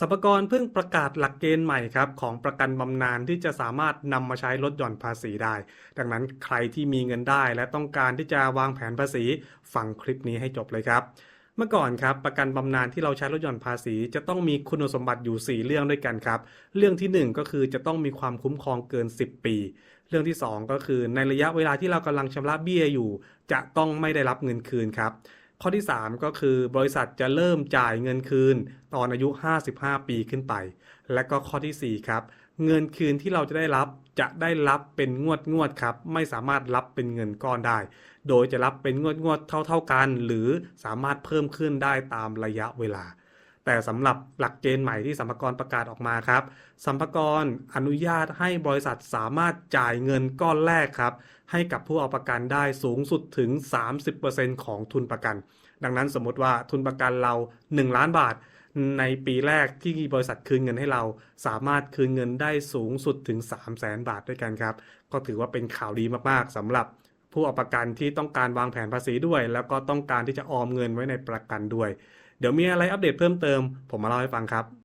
สรรพากรเพิ่งประกาศหลักเกณฑ์ใหม่ครับของประกันบำนาญที่จะสามารถนำมาใช้ลดหย่อนภาษีได้ ดังนั้นใครที่มีเงินได้และต้องการที่จะวางแผนภาษีฟังคลิปนี้ให้จบเลยครับ เมื่อก่อนครับประกันบำนาญที่เราใช้ลดหย่อนภาษีจะต้องมีคุณสมบัติอยู่ 4 เรื่องด้วยกันครับ เรื่องทีหนึ่1 ก็คือจะต้องมีความคุ้มครองเกิน 10 ปี เรื่องที่ 2 ก็คือในระยะเวลาที่เรากำลังชำระเบี้ยอยู่ จะต้องไม่ได้รับเงินคืนครับ ข้อที่ 3 ก็คือบริษัทจะเริ่มจ่ายเงินคืน ตอนอายุ 55 ปีขึ้นไป และก็ข้อทีสี่ 4 ครับ เงินคืนที่เราจะได้รับจะได้รับเป็นงวดงวดครับ ไม่สามารถรับเป็นเงินก้อนได้ โดยจะรับเป็นงวดงวดเท่า ๆกัน หรือสามารถเพิ่มขึ้นได้ตามระยะเวลา แต่สำหรับหลักเกณฑ์ใหม่ที่สัมภากระประกาศออกมาครับสัมภากระอนุญาตให้บริษัทสามารถจ่ายเงินก้อนแรกครับ ให้กับผู้เอาประกันได้สูงสุดถึง 30%ของทุนประกัน ดังนั้นสมมติว่าทุนประกันเรา 1 ล้านบาท ในปีแรกที่บริษัทคืนเงินให้เรา สามารถคืนเงินได้สูงสุดถึง 3 0 0แสนบาทด้วยกันครับ ก็ถือว่าเป็นข่าวดีมากๆสำหรับผู้เอาประกันที่ต้องการวางแผนภาษีด้วย แล้วก็ต้องการที่จะออมเงินไว้ในประกันด้วย เดี๋ยวมีอะไรอัปเดตเพิ่มเติม ผมมาเล่าให้ฟังครับ